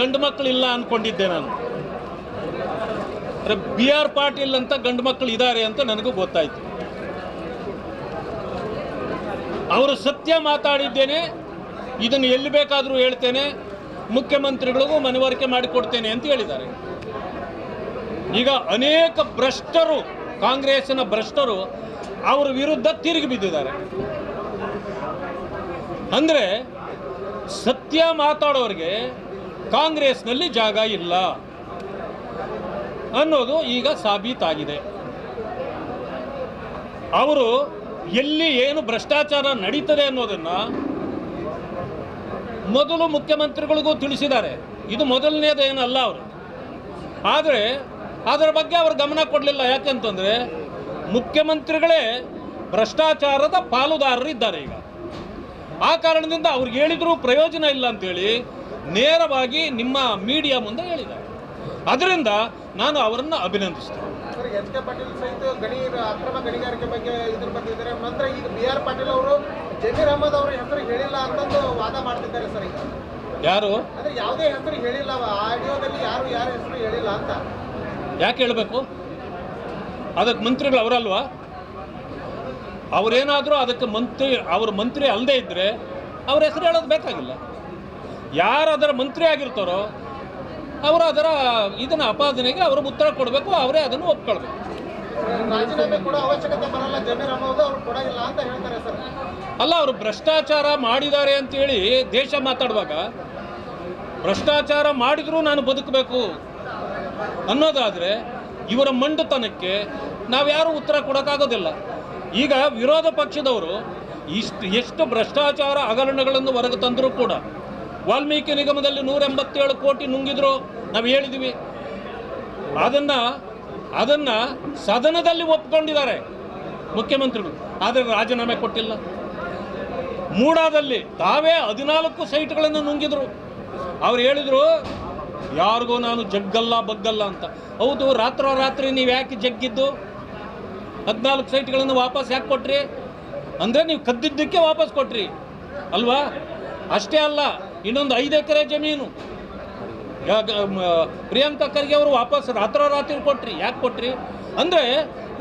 ಗಂಡು ಮಕ್ಕಳಿಲ್ಲ ಅನ್ಕೊಂಡಿದ್ದೆ ನಾನು. ಬಿ ಆರ್ ಪಾಟೀಲ್ ಅಂತ ಗಂಡು ಮಕ್ಕಳು ಇದ್ದಾರೆ ಅಂತ ನನಗೂ ಗೊತ್ತಾಯ್ತು. ಅವರು ಸತ್ಯ ಮಾತಾಡಿದ್ದೇನೆ, ಇದನ್ನು ಎಲ್ಲಿ ಬೇಕಾದರೂ ಹೇಳ್ತೇನೆ, ಮುಖ್ಯಮಂತ್ರಿಗಳಿಗೂ ಮನವರಿಕೆ ಮಾಡಿಕೊಡ್ತೇನೆ ಅಂತ ಹೇಳಿದ್ದಾರೆ. ಈಗ ಅನೇಕ ಭ್ರಷ್ಟರು ಕಾಂಗ್ರೆಸ್ನ ಭ್ರಷ್ಟರು ಅವರ ವಿರುದ್ಧ ತಿರುಗಿ ಬಿದ್ದಿದ್ದಾರೆ. ಅಂದರೆ ಸತ್ಯ ಮಾತಾಡೋರಿಗೆ ಕಾಂಗ್ರೆಸ್ನಲ್ಲಿ ಜಾಗ ಇಲ್ಲ ಅನ್ನೋದು ಈಗ ಸಾಬೀತಾಗಿದೆ. ಅವರು ಎಲ್ಲಿ ಏನು ಭ್ರಷ್ಟಾಚಾರ ನಡೀತದೆ ಅನ್ನೋದನ್ನ ಮೊದಲು ಮುಖ್ಯಮಂತ್ರಿಗಳಿಗೂ ತಿಳಿಸಿದ್ದಾರೆ. ಇದು ಮೊದಲನೇದೇನಲ್ಲ ಅವರು. ಆದರೆ ಅದರ ಬಗ್ಗೆ ಅವರು ಗಮನ ಕೊಡಲಿಲ್ಲ. ಯಾಕೆಂತಂದರೆ ಮುಖ್ಯಮಂತ್ರಿಗಳೇ ಭ್ರಷ್ಟಾಚಾರದ ಪಾಲುದಾರರು ಇದ್ದಾರೆ ಈಗ. ಆ ಕಾರಣದಿಂದ ಅವ್ರಿಗೆ ಹೇಳಿದರೂ ಪ್ರಯೋಜನ ಇಲ್ಲ ಅಂತೇಳಿ ನೇರವಾಗಿ ನಿಮ್ಮ ಮೀಡಿಯಾ ಮುಂದೆ ಹೇಳಿದ್ದಾರೆ. ಅದರಿಂದ ನಾನು ಅವರನ್ನು ಅಭಿನಂದಿಸ್ತೇನೆ. ಸರ್ ಎಚ್ ಕೆ ಪಾಟೀಲ್ ಸಹಿತ ಗಣಿ ಅಕ್ರಮ ಗಣಿಗಾರಿಕೆ ಬಗ್ಗೆ ಇದ್ರ ಬಂದಿದ್ದಾರೆ. ನಂತರ ಈಗ ಬಿ ಆರ್ ಪಾಟೀಲ್ ಅವರು ಜಮೀರ್ ಅಹಮದ್ ಅವರ ಹೆಸರು ಹೇಳಿಲ್ಲ ಅಂತಂದು ವಾದ ಮಾಡ್ತಿದ್ದಾರೆ ಸರ್ ಯಾರು? ಯಾವುದೇ ಹೆಸರು ಹೇಳಿಲ್ಲ. ಆಡಿಯೋದಲ್ಲಿ ಯಾರು ಯಾರ ಹೆಸರು ಹೇಳಿಲ್ಲ ಅಂತ. ಯಾಕೆ ಹೇಳಬೇಕು? ಅದಕ್ಕೆ ಮಂತ್ರಿಗಳು ಅವರಲ್ವಾ? ಅವರೇನಾದರೂ ಅದಕ್ಕೆ ಮಂತ್ರಿ ಅವ್ರ ಮಂತ್ರಿ ಅಲ್ಲದೆ ಇದ್ದರೆ ಅವ್ರ ಹೆಸರು ಹೇಳೋದು ಬೇಕಾಗಿಲ್ಲ. ಯಾರು ಅದರ ಮಂತ್ರಿ ಆಗಿರ್ತಾರೋ ಅವರು ಅದರ ಇದನ್ನ ಅಪಾದನೆಗೆ ಅವರು ಉತ್ತರ ಕೊಡಬೇಕು ಅವರೇ ಅದನ್ನು ಒಪ್ಕೊಳ್ಬೇಕು. ಅಲ್ಲ ಅವರು ಭ್ರಷ್ಟಾಚಾರ ಮಾಡಿದ್ದಾರೆ ಅಂತೇಳಿ ದೇಶ ಮಾತಾಡುವಾಗ ಭ್ರಷ್ಟಾಚಾರ ಮಾಡಿದರೂ ನಾನು ಬದುಕಬೇಕು ಅನ್ನೋದಾದರೆ ಇವರ ಮಂಡುತನಕ್ಕೆ ನಾವ್ಯಾರೂ ಉತ್ತರ ಕೊಡೋಕ್ಕಾಗೋದಿಲ್ಲ. ಈಗ ವಿರೋಧ ಪಕ್ಷದವರು ಇಷ್ಟು ಎಷ್ಟು ಭ್ರಷ್ಟಾಚಾರ ಹಗರಣಗಳನ್ನು ಹೊರಗೆ ತಂದರೂ ಕೂಡ ವಾಲ್ಮೀಕಿ ನಿಗಮದಲ್ಲಿ ನೂರ ಎಂಬತ್ತೇಳು ಕೋಟಿ ನುಂಗಿದ್ರು ನಾವು ಹೇಳಿದ್ವಿ. ಅದನ್ನು ಅದನ್ನು ಸದನದಲ್ಲಿ ಒಪ್ಕೊಂಡಿದ್ದಾರೆ ಮುಖ್ಯಮಂತ್ರಿಗಳು. ಆದರೆ ರಾಜೀನಾಮೆ ಕೊಟ್ಟಿಲ್ಲ. ಮೂಡಾದಲ್ಲಿ ತಾವೇ ಹದಿನಾಲ್ಕು ಸೈಟ್ಗಳನ್ನು ನುಂಗಿದ್ರು. ಅವ್ರು ಹೇಳಿದರು, ಯಾರಿಗೂ ನಾನು ಜಗ್ಗಲ್ಲ, ಬಗ್ಗಲ್ಲ ಅಂತ. ಹೌದು, ರಾತ್ರೋರಾತ್ರಿ ನೀವು ಯಾಕೆ ಜಗ್ಗಿದ್ದು? ಹದಿನಾಲ್ಕು ಸೈಟ್ಗಳನ್ನು ವಾಪಸ್ ಯಾಕೆ ಕೊಟ್ರಿ? ಅಂದರೆ ನೀವು ಕದ್ದಿದ್ದಕ್ಕೆ ವಾಪಸ್ ಕೊಟ್ರಿ. ಅಲ್ವಾ? ಅಷ್ಟೇ ಅಲ್ಲ ಇನ್ನೊಂದು ಐದು ಎಕರೆ ಜಮೀನು. ಪ್ರಿಯಾಂಕಾ ಖರ್ಗೆ ಅವರು ವಾಪಸ್ ರಾತ್ರೋರಾತ್ರಿ ಕೊಟ್ರಿ. ಯಾಕೆ ಕೊಟ್ರಿ? ಅಂದರೆ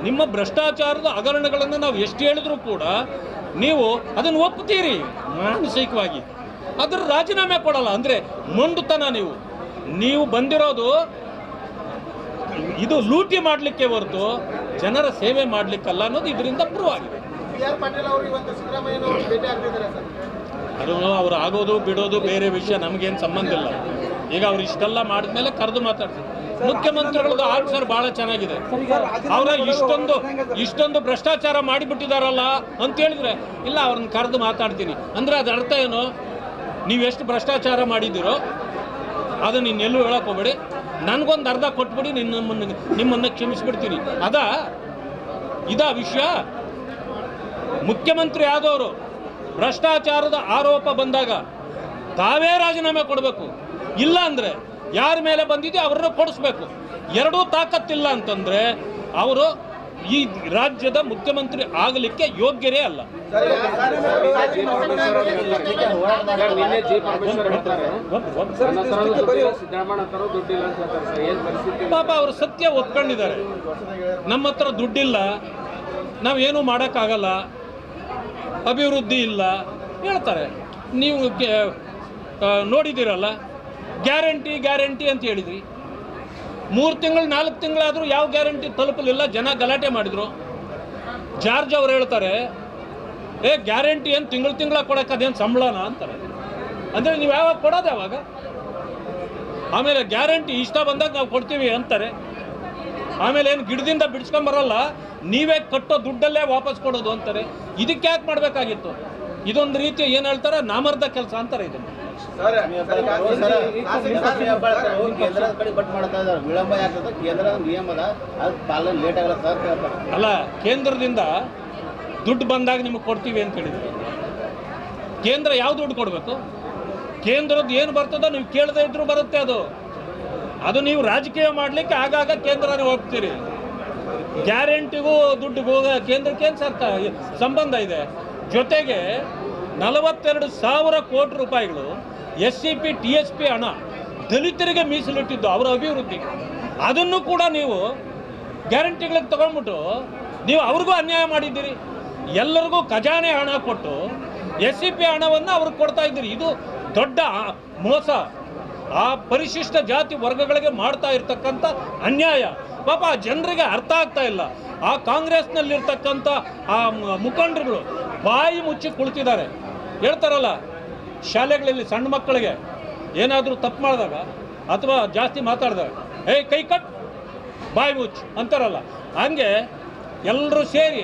ನಿಮ್ಮ ಭ್ರಷ್ಟಾಚಾರದ ಹಗರಣಗಳನ್ನು ನಾವು ಎಷ್ಟು ಹೇಳಿದ್ರು ಕೂಡ ನೀವು ಅದನ್ನು ಒಪ್ಪುತ್ತೀರಿ ಮಾನಸಿಕವಾಗಿ. ಅದರ ರಾಜೀನಾಮೆ ಕೊಡಲ್ಲ. ಅಂದರೆ ಮೊಂಡುತನ ನೀವು. ನೀವು ಬಂದಿರೋದು ಇದು ಲೂಟಿ ಮಾಡಲಿಕ್ಕೆ ಹೊರತು ಜನರ ಸೇವೆ ಮಾಡಲಿಕ್ಕಲ್ಲ ಅನ್ನೋದು ಇದರಿಂದ ಪ್ರೂವ್ ಆಗಿದೆ ಅದು ಅವ್ರು ಆಗೋದು ಬಿಡೋದು ಬೇರೆ ವಿಷಯ, ನಮಗೇನು ಸಂಬಂಧ ಇಲ್ಲ. ಈಗ ಅವ್ರು ಇಷ್ಟೆಲ್ಲ ಮಾಡಿದ್ಮೇಲೆ ಕರೆದು ಮಾತಾಡ್ತಾರೆ. ಮುಖ್ಯಮಂತ್ರಿಗಳದ್ದು ಆನ್ಸರ್ ಭಾಳ ಚೆನ್ನಾಗಿದೆ. ಅವರ ಇಷ್ಟೊಂದು ಇಷ್ಟೊಂದು ಭ್ರಷ್ಟಾಚಾರ ಮಾಡಿಬಿಟ್ಟಿದಾರಲ್ಲ ಅಂತ ಹೇಳಿದ್ರೆ, ಇಲ್ಲ, ಅವ್ರನ್ನ ಕರೆದು ಮಾತಾಡ್ತೀನಿ. ಅಂದರೆ ಅದ್ರ ಅರ್ಥ ಏನು? ನೀವೆಷ್ಟು ಭ್ರಷ್ಟಾಚಾರ ಮಾಡಿದ್ದೀರೋ ಅದು ನೀನು ಎಲ್ಲೂ ಹೇಳಕ್ಕೆ ಹೋಗ್ಬೇಡಿ. ನನಗೊಂದು ಅರ್ಧ ಕೊಟ್ಬಿಡಿ ನಿಮ್ಮನ್ನು ನಿಮ್ಮನ್ನು ಕ್ಷಮಿಸ್ಬಿಡ್ತೀನಿ. ಅದಾ, ಇದಾ ವಿಷಯ. ಮುಖ್ಯಮಂತ್ರಿ ಆದವರು ಭ್ರಷ್ಟಾಚಾರದ ಆರೋಪ ಬಂದಾಗ ತಾವೇ ರಾಜೀನಾಮೆ ಕೊಡಬೇಕು. ಇಲ್ಲ ಅಂದರೆ ಯಾರ ಮೇಲೆ ಬಂದಿದೆಯೋ ಅವರನ್ನು ಕೊಡಿಸ್ಬೇಕು. ಎರಡೂ ತಾಕತ್ತಿಲ್ಲ ಅಂತಂದರೆ ಅವರು ಈ ರಾಜ್ಯದ ಮುಖ್ಯಮಂತ್ರಿ ಆಗಲಿಕ್ಕೆ ಯೋಗ್ಯರೇ ಅಲ್ಲ. ಪಾಪ ಅವರು ಸತ್ಯ ಒಪ್ಕೊಂಡಿದ್ದಾರೆ. ನಮ್ಮ ಹತ್ರ ದುಡ್ಡಿಲ್ಲ. ನಾವೇನು ಮಾಡೋಕ್ಕಾಗಲ್ಲ. ಅಭಿವೃದ್ಧಿ ಇಲ್ಲ. ಹೇಳ್ತಾರೆ. ನೀವು ನೋಡಿದ್ದೀರಲ್ಲ, ಗ್ಯಾರಂಟಿ ಗ್ಯಾರಂಟಿ ಅಂತ ಹೇಳಿದ್ರಿ. ಮೂರು ತಿಂಗಳು, ನಾಲ್ಕು ತಿಂಗಳಾದರೂ ಯಾವ ಗ್ಯಾರಂಟಿ ತಲುಪಲಿಲ್ಲ, ಜನ ಗಲಾಟೆ ಮಾಡಿದರು. ಜಾರ್ಜ್ ಅವ್ರು ಹೇಳ್ತಾರೆ, ಏ, ಗ್ಯಾರಂಟಿ ಏನು ತಿಂಗಳು ತಿಂಗಳ ಕೊಡೋಕೆ ಅದೇನು ಸಂಬಳನ? ಅಂತಾರೆ. ಅಂದರೆ ನೀವು ಯಾವಾಗ ಕೊಡೋದು ಯಾವಾಗ? ಆಮೇಲೆ ಗ್ಯಾರಂಟಿ ಇಷ್ಟ ಬಂದಾಗ ನಾವು ಕೊಡ್ತೀವಿ ಅಂತಾರೆ. ಆಮೇಲೆ ಏನು ಗಿಡದಿಂದ ಬಿಡಿಸ್ಕೊಂಬರಲ್ಲ ನೀವೇ ಕಟ್ಟೋ ದುಡ್ಡಲ್ಲೇ ವಾಪಸ್ ಕೊಡೋದು ಅಂತಾರೆ. ಇದಕ್ಕೆ ಯಾಕೆ ಮಾಡಬೇಕಾಗಿತ್ತು? ಇದೊಂದು ರೀತಿ ಏನು ಹೇಳ್ತಾರೆ? ನಾಮರ್ಧ ಕೆಲಸ ಅಂತಾರೆ ಇದನ್ನು. ಅಲ್ಲ ಕೇಂದ್ರದಿಂದ ದುಡ್ಡು ಬಂದಾಗ ನಿಮಗೆ ಕೊಡ್ತೀವಿ ಅಂತ ಹೇಳಿದ್ರು. ಕೇಂದ್ರ ಯಾವ ದುಡ್ಡು ಕೊಡಬೇಕು? ಕೇಂದ್ರದ್ದು ಏನು ಬರ್ತದೋ ನೀವು ಕೇಳದೇ ಇದ್ರೂ ಬರುತ್ತೆ ಅದು. ಅದು ನೀವು ರಾಜಕೀಯ ಮಾಡಲಿಕ್ಕೆ ಆಗಾಗ ಕೇಂದ್ರನೇ ಹೋಗ್ತೀರಿ. ಗ್ಯಾರಂಟಿಗೂ ದುಡ್ಡಿಗೂ ಕೇಂದ್ರಕ್ಕೇನು ಸರ್ಕಾರ ಸಂಬಂಧ ಇದೆ. ಜೊತೆಗೆ ನಲವತ್ತೆರಡು ಸಾವಿರ ಕೋಟಿ ರೂಪಾಯಿಗಳು S C P, T S P ಹಣ ದಲಿತರಿಗೆ ಮೀಸಲಿಟ್ಟಿದ್ದು ಅವರ ಅಭಿವೃದ್ಧಿ. ಅದನ್ನು ಕೂಡ ನೀವು ಗ್ಯಾರಂಟಿಗಳಿಗೆ ತಗೊಂಡ್ಬಿಟ್ಟು ನೀವು ಅವ್ರಿಗೂ ಅನ್ಯಾಯ ಮಾಡಿದ್ದೀರಿ. ಎಲ್ಲರಿಗೂ ಖಜಾನೆ ಹಣ ಕೊಟ್ಟು ಎಸ್ ಸಿ ಪಿ ಹಣವನ್ನು ಅವ್ರಿಗೆ ಕೊಡ್ತಾ ಇದ್ದೀರಿ. ಇದು ದೊಡ್ಡ ಮೋಸ. ಆ ಪರಿಶಿಷ್ಟ ಜಾತಿ ವರ್ಗಗಳಿಗೆ ಮಾಡ್ತಾ ಇರ್ತಕ್ಕಂಥ ಅನ್ಯಾಯ. ಪಾಪ ಜನರಿಗೆ ಅರ್ಥ ಆಗ್ತಾ ಇಲ್ಲ. ಆ ಕಾಂಗ್ರೆಸ್ನಲ್ಲಿರ್ತಕ್ಕಂಥ ಆ ಮುಖಂಡರುಗಳು ಬಾಯಿ ಮುಚ್ಚಿ ಕುಳಿತಿದ್ದಾರೆ. ಹೇಳ್ತಾರಲ್ಲ, ಶಾಲೆಗಳಲ್ಲಿ ಸಣ್ಣ ಮಕ್ಕಳಿಗೆ ಏನಾದರೂ ತಪ್ಪು ಮಾಡಿದಾಗ ಅಥವಾ ಜಾಸ್ತಿ ಮಾತಾಡಿದಾಗ ಏ ಕೈ ಕಟ್, ಬಾಯಿ ಮುಚ್ಚು ಅಂತಾರಲ್ಲ. ಹಂಗೆ ಎಲ್ಲರೂ ಸೇರಿ